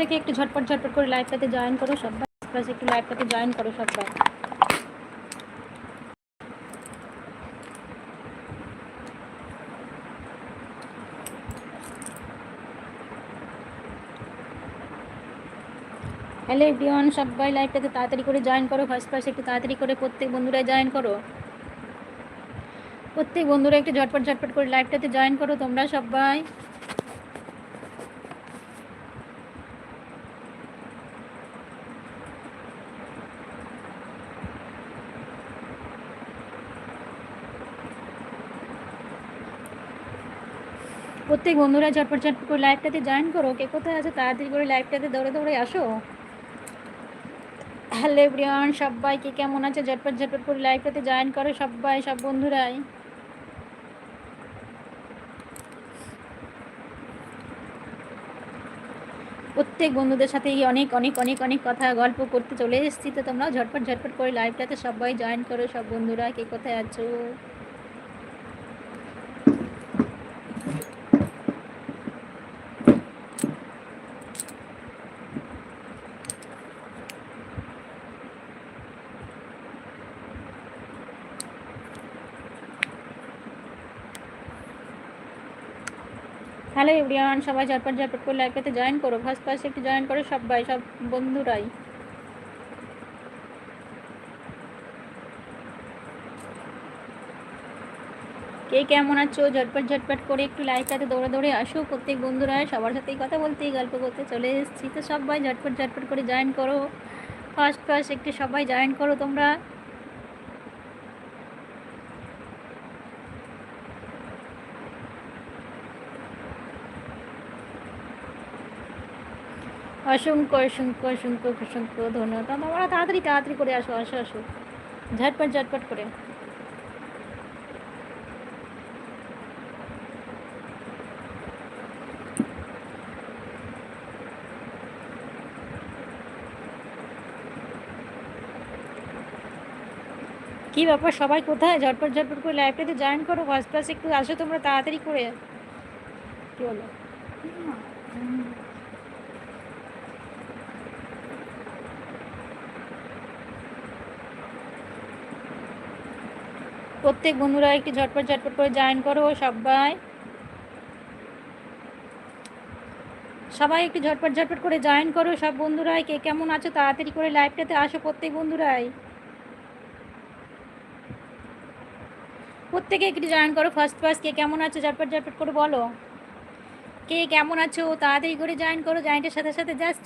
প্রত্যেকে একটু ঝটপট ঝটপট করে লাইভটাতে জয়েন করো সবাই। প্লাস একটু লাইভটাতে জয়েন করো সবাই। হ্যালো এভরিওয়ান সবাই লাইভটাতে তাড়াতাড়ি করে জয়েন করো। ফার্স্ট ফার্স্ট একটু তাড়াতাড়ি করে প্রত্যেক বন্ধুরা জয়েন করো। প্রত্যেক বন্ধুরা একটু ঝটপট ঝটপট করে লাইভটাতে জয়েন করো তোমরা সবাই। প্রত্যেক বন্ধুরা ঝটপট ঝটপট করে লাইভটাতে জয়েন করো। কে কোথায় আছে, তাড়াতাড়ি করে লাইভটাতে দৌড়ে দৌড়ে আসো। হ্যালো এভরিওয়ান সবাই কে কেমন আছে? ঝটপট ঝটপট করে লাইভটাতে জয়েন করো সবাই, সব বন্ধুরাই। প্রত্যেক বন্ধুদের সাথে অনেক অনেক অনেক অনেক কথা, গল্প করতে চলে এসেছি। তো তোমরাও ঝটপট ঝটপট করে লাইভটাতে সবাই জয়েন করো, সব বন্ধুরা, কে কোথায় আছো? হ্যালো এভরিওয়ান, সবাই ঝটপট ঝটপট করে লাইভটাতে জয়েন করো। ফার্স্ট ফার্স্ট একটু জয়েন করো সবাই, সব বন্ধুরাই। কে কেমন আছো? ঝটপট ঝটপট করে একটু লাইভটাতে দৌড়ে দৌড়ে আসো। প্রত্যেক বন্ধুরা সবার সাথেই কথা বলতে, গল্প করতে চলে এসেছি। তো সবাই ঝটপট ঝটপট করে জয়েন করো। ফার্স্ট ফার্স্ট একটু সবাই জয়েন করো তোমরা। অসংখ্য অসংখ্য অসংখ্য অসংখ্য ধন্যবাদ। তোমরা তাড়াতাড়ি তাড়াতাড়ি করে আসো আসো আসো। ঝটপট ঝটপট করে। কি ব্যাপার? সবাই কোথায়? ঝটপট ঝটপট করে লাইভটাতে জয়েন করো ফার্স্ট একটু আসো তোমরা, তাড়াতাড়ি করে। কি হলো প্রত্যেক বন্ধুরা একটু ঝটপট ঝটপট করে জয়েন করো সবাই। সবাই একটু ঝটপট ঝটপট করে জয়েন করো সব বন্ধুরাই। কে কেমন আছো তাড়াতাড়ি করে লাইভটাতে আসো প্রত্যেক বন্ধুরাই। প্রত্যেকে একটু জয়েন করো ফার্স্ট ফার্স্ট কে কেমন আছো ঝটপট ঝটপট করে বলো। কে কেমন আছো তাড়াতাড়ি করে জয়েন করো। জয়েন্টের সাথে সাথে জাস্ট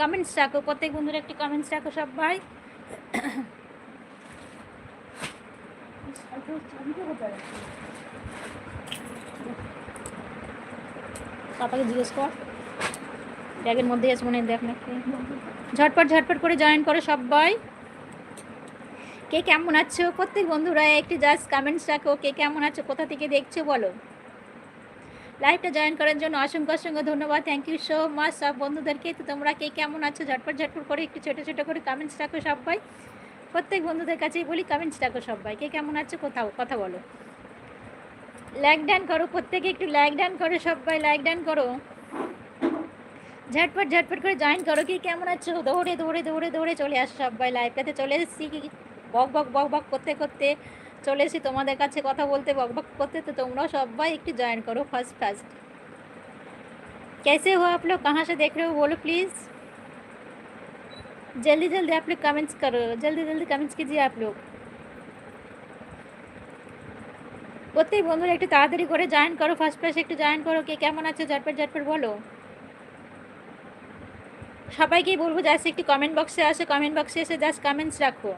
কমেন্টস রাখো। প্রত্যেক বন্ধুরা একটু কমেন্টস রাখো সবাই। পাপাকে জিজ্ঞেস কর। ব্যাগের মধ্যেই আছে মনে দেখ নাকি ঝটপট ঝটপট করে জয়েন করো সবাই। কে কেমন আছো? প্রত্যেক বন্ধুরা একটি জাস্ট কমেন্টস রাখো। কে কেমন আছো? কোথা থেকে দেখছ বলো। লাইভটা জয়েন করার জন্য অসংখ্য অসংখ্য ধন্যবাদ। থ্যাংক ইউ সো মাচ সব বন্ধুদেরকে। তো তোমরা কে কেমন আছো? ঝটপট ঝটপট করে একটু ছোটো ছোটো করে কমেন্টস রাখো সবাই। প্রত্যেক বন্ধুদের কাছেই বলি কমেন্টস ডাকো সবাই। কে কেমন আছে কোথাও? কথা বলো। লাইক ডান করো, প্রত্যেকে একটু লাইক ডান করো সবাই লাইক ডান করো। ঝটপট ঝটপট করে জয়েন করো। কি কেমন আছো? দৌড়ে দৌড়ে দৌড়ে দৌড়ে চলে আস সবাই কাছে চলে এসেছি। কি বক বক বক বক করতে করতে চলে এসেছি তোমাদের কাছে কথা বলতে, বক বক করতে। তো তোমরাও সবাই একটু জয়েন করো ফার্স্ট ফার্স্ট কেসে হো আপলো लोग সে দেখ রে रहे हो जल्दी जल्दी आप लोग कमेंट्स करो जल्दी जल्दी कमेंट्स कीजिए आप लोग প্রত্যেক বন্ধুরা একটু তাড়াতাড়ি করে জয়েন করো ফার্স্ট ফার্স্ট একটু জয়েন করো কে কেমন আছে ঝটপট ঝটপট বলো সবাইকেই বলবো জাস্ট একটু কমেন্ট বক্সে আসে কমেন্ট বক্সে এসে জাস্ট কমেন্টস রাখো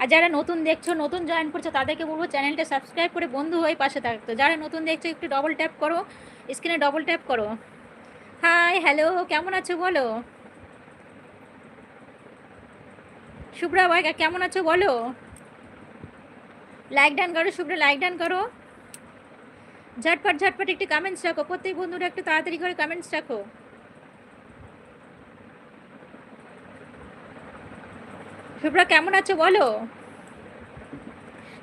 আর যারা নতুন দেখছো নতুন জয়েন করছো তাদেরকে বলবো চ্যানেলটা সাবস্ক্রাইব করে বন্ধু হয়ে পাশে থাকতো যারা নতুন দেখছো একটু ডবল ট্যাপ করো স্ক্রিনে ডবল ট্যাপ করো হাই হ্যালো কেমন আছো বলো শুভ্রা ভাই কেমন আছো বলো লাইক ডান করো শুভ্রা লাইক ডান করো ঝটপট ঝটপট একটু কমেন্টস রাখো প্রত্যেক বন্ধুরা একটু তাড়াতাড়ি করে কমেন্টস রাখো শুভ্রা কেমন আছো বলো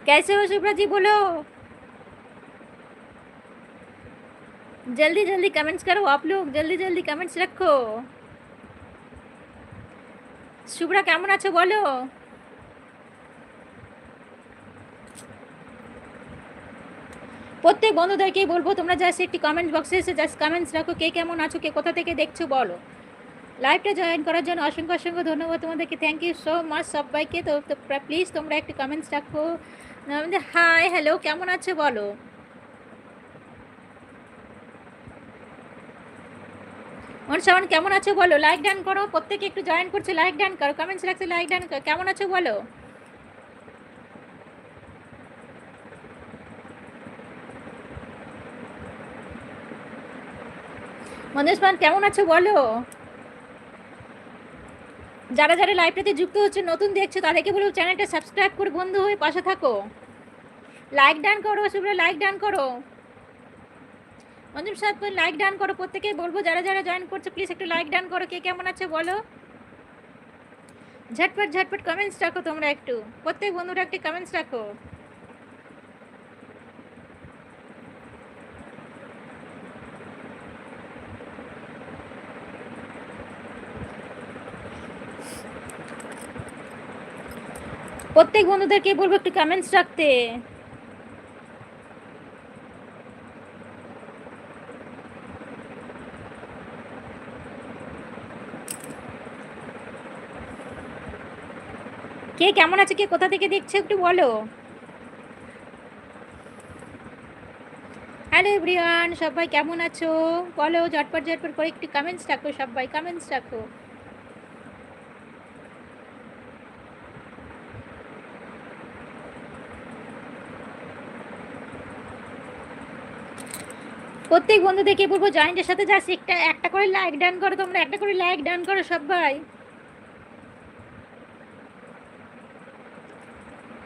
कैसे हो शुभ्रा जी बोलो जल्दी जल्दी कमेंट्स करो आप लोग जल्दी जल्दी कमेंट्स रखो শুভ্রা কেমন আছো বলো প্রত্যেক বন্ধুদেরকেই বলবো তোমরা জাস্ট একটি কমেন্ট বক্সে এসে জাস্ট কমেন্টস রাখো কে কেমন আছো কে কোথা থেকে দেখছো বলো লাইভটা জয়েন করার জন্য অসংখ্য অসংখ্য ধন্যবাদ তোমাদেরকে থ্যাংক ইউ সো মাচ সবাইকে তো প্লিজ তোমরা একটু কমেন্টস রাখো হাই হ্যালো কেমন আছো বলো মনসামান কেমন আছো বলো? লাইক ডান করো, প্রত্যেকে একটু জয়েন করছে লাইক ডান করো কমেন্টস রাখছে লাইক ডান করো, কেমন আছো বলো? মন্দেশমান কেমন আছো বলো? যারা যারা লাইভটাতে যুক্ত হচ্ছে, নতুন দেখছ, তাদেরকে বলব চ্যানেলটা সাবস্ক্রাইব করে, বন্ধু হয়ে পাশে থাকো। লাইক ডান করো, শুভ্র লাইক ডান করো। মঞ্জুম সাহেব লাইক ডান করো, প্রত্যেকে বলব, যারা যারা জয়েন করছে প্লিজ একটু লাইক ডান করো, কে কেমন আছে বলো। ঝটপট ঝটপট কমেন্টস রাখো তোমরা একটু। প্রত্যেক বন্ধুরা একটি কমেন্টস রাখো। প্রত্যেক বন্ধুদেরকে বলব একটু কমেন্টস রাখতে। কে কেমন আছে? কে কোথা থেকে দেখছে একটু বলো। হ্যালো এভরিওয়ান সবাই কেমন আছো? বলো, ঝটপট ঝটপট করে একটু কমেন্টস রাখো সবাই কমেন্টস রাখো। প্রত্যেক বন্ধু বন্ধুদেরকে বলব জয়েন্টের সাথে জাস্ট একটা একটা করে লাইক ডান করো তোমরা, একটা করে লাইক ডান করো সবাই।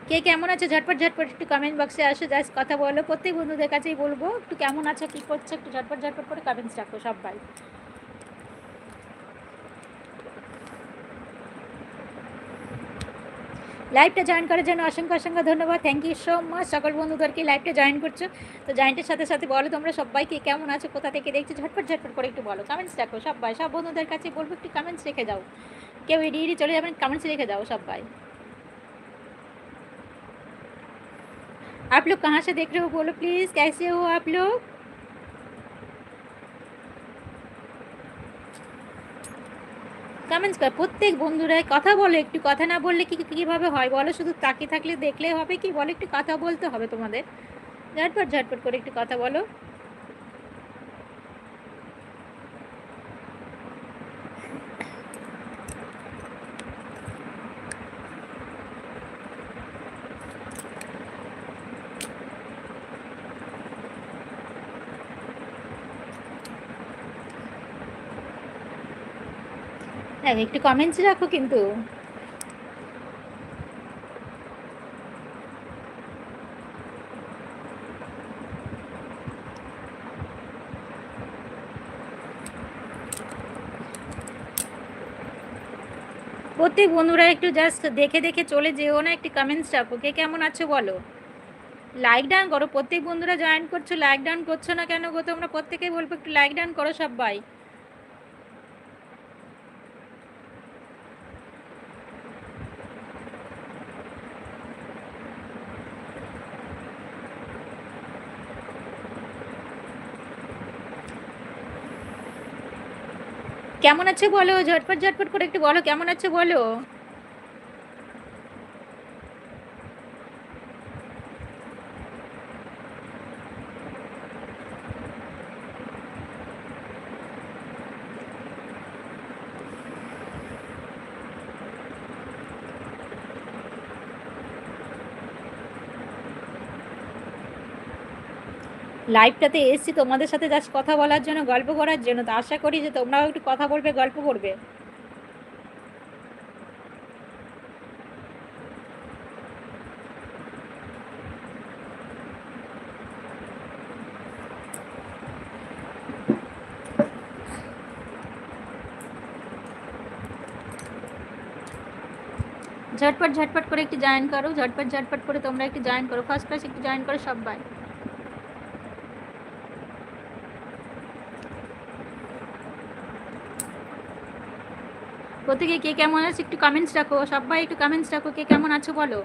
কে কেমন আছে? ঝটপট ঝটপট একটু কমেন্ট বক্সে আসো জাস্ট কথা বলো। প্রত্যেক বন্ধুদের কাছেই বলব, একটু কেমন আছো, কী করছ, একটু ঝটপট ঝটপট করে কমেন্টস রাখো সবাই। লাইভটা জয়েন করার জন্য অসংখ্য অসংখ্য ধন্যবাদ। থ্যাংক ইউ সো মাচ সকল বন্ধুদেরকে লাইভটা জয়েন করছ। তো জয়েন্টের সাথে সাথে বলো তোমরা সবাইকে কেমন আছো, কোথা থেকে দেখছ, ঝটপট ঝটপট করে একটু বলো। কমেন্টস রাখো সবাই। সব বন্ধুদের কাছে বলব, একটু কমেন্টস রেখে যাও। কেউ এড়িয়ে চলে যাবেন কমেন্টস রেখে দাও সবাই। आप लोग कहाँ से देख रहे हो बोलो प्लीज़ कैसे हो आप लोग কমেন্টস কর প্রত্যেক বন্ধুরাই কথা বলো একটু কথা না বললে কি কীভাবে হয় বলো শুধু তাকিয়ে থাকলে দেখলে হবে কি বলো একটু কথা বলতে হবে তোমাদের ঝটপট ঝটপট করে একটু কথা বলো হ্যাঁ একটু কমেন্টস রাখো কিন্তু। প্রত্যেক বন্ধুরা একটু জাস্ট দেখে দেখে চলে যেও না, একটু কমেন্টস রাখো। কে কেমন আছো বলো? লাইক ডান করো। প্রত্যেক বন্ধুরা জয়েন করছ লাইক ডান করছ না কেন গো? তোমরা প্রত্যেকেই বলব একটু লাইক ডান করো সবাই কেমন আছে বলো? ঝটপট ঝটপট করে একটু বলো কেমন আছে বলো? লাইভটাতে এসছি, তোমাদের সাথে জাস্ট কথা বলার জন্য, গল্প করার জন্য। তো আশা করি যে তোমরাও একটু কথা বলবে, গল্প করবে। ঝটপট ঝটপট করে একটু জয়েন করো, ঝটপট ঝটপট করে তোমরা একটু জয়েন করো। ফার্স্ট ক্লাস একটু জয়েন করো সবাই। প্রত্যেকে কে কেমন আছে একটু কমেন্টস রাখো, সবাই একটু কমেন্টস রাখো, কে কেমন আছো বলো।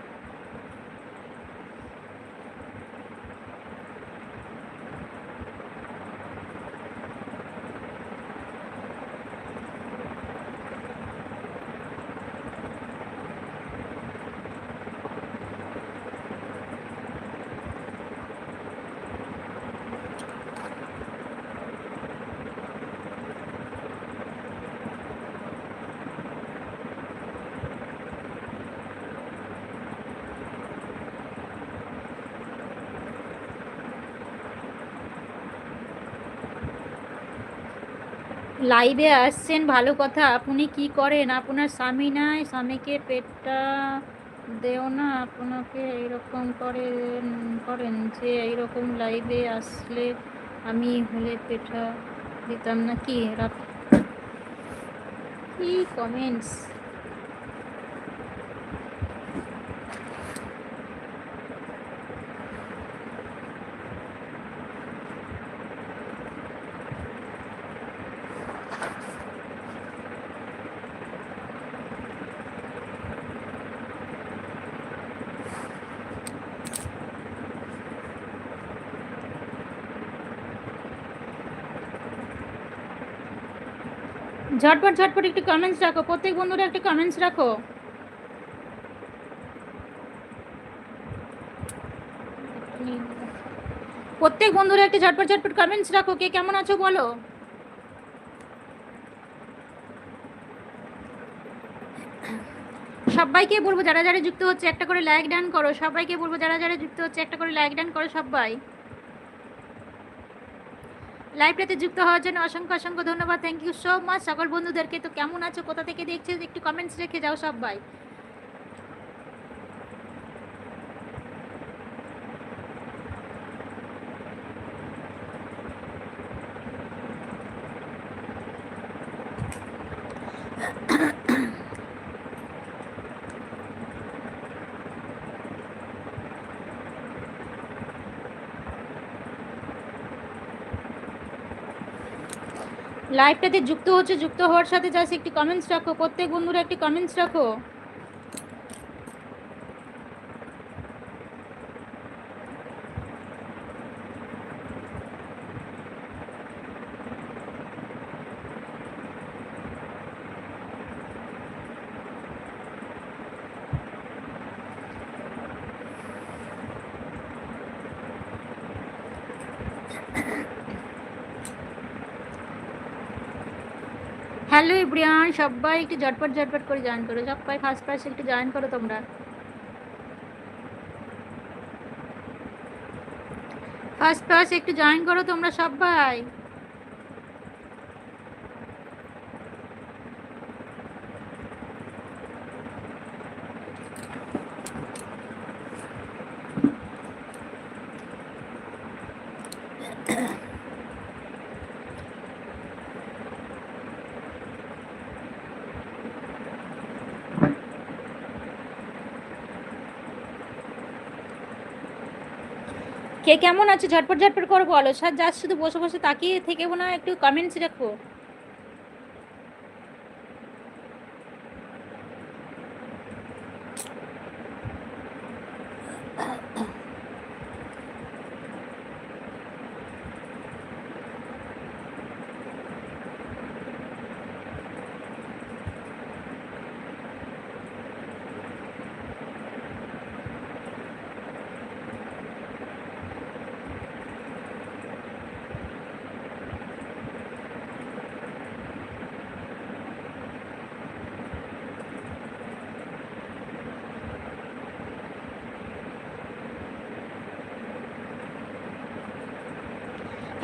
লাইভে আসছেন, ভালো কথা। আপনি কি করেন? আপনার স্বামী নাই? স্বামীকে পেটটা দেও না? আপনাকে এইরকম করে, করেন যে এইরকম লাইভে আসলে আমি হলে পেটা দিতাম না কি? কি কমেন্টস ঝটপট ঝটপট একটু কমেন্টস রাখো। প্রত্যেক বন্ধুরা একটু কমেন্টস রাখো। প্রত্যেক বন্ধুরা একটু ঝটপট ঝটপট কমেন্টস রাখো। কে কেমন আছো বলো? সবাইকে বলব, যারা যারা যুক্ত হচ্ছে, একটা করে লাইক ডান করো। সবাইকে বলব, যারা যারা যুক্ত হচ্ছে, একটা করে লাইক ডান করো সবাই। লাইভটাতে যুক্ত হওয়ার জন্য অসংখ্য অসংখ্য ধন্যবাদ। থ্যাংক ইউ সো মাচ সকল বন্ধুদেরকে তো কেমন আছো, কোথা থেকে দেখছ, একটু কমেন্টস রেখে যাও সবাই। লাইভটাতে যুক্ত হচ্ছে, যুক্ত হওয়ার সাথে জাস্ট একটি কমেন্টস রাখো। প্রত্যেক বন্ধুরা একটি কমেন্টস রাখো। হ্যালো ইব্রিয়ান সবাই একটু ঝটপট ঝটপট করে জয়েন করো। সবাই ফার্স্ট ফার্স্ট একটু জয়েন করো তোমরা। ফার্স্ট ফার্স্ট একটু জয়েন করো তোমরা সবাই। কে কেমন আছে? ঝটপট ঝটপট করব বলো। স্যার যা শুধু বসে বসে তাকিয়ে থেকে না একটু কমেন্টস রাখো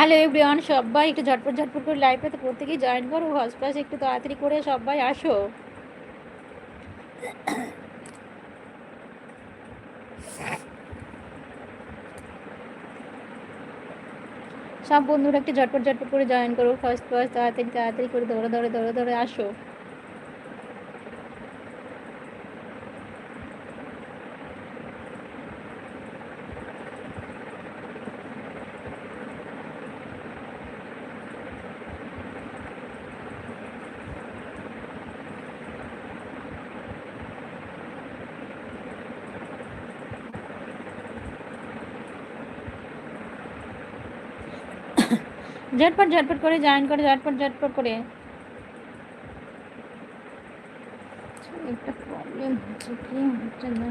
হ্যালো এভরিওয়ান সবাই একটু ঝটপট ঝটপট করে তো প্রত্যেকেই জয়েন করো হসপাস একটু তাড়াতাড়ি করে সবাই আসো। সব বন্ধুরা একটু ঝটপট ঝটপট করে জয়েন করো ফার্স্ট ফার্স্ট তাড়াতাড়ি তাড়াতাড়ি করে দৌড়ে দৌড়ে দৌড়ে দৌড়ে আসো। ঝটপট ঝটপট করে জয়েন করে ঝটপট ঝটপট করে। একটা প্রবলেম হচ্ছে কি? হচ্ছে না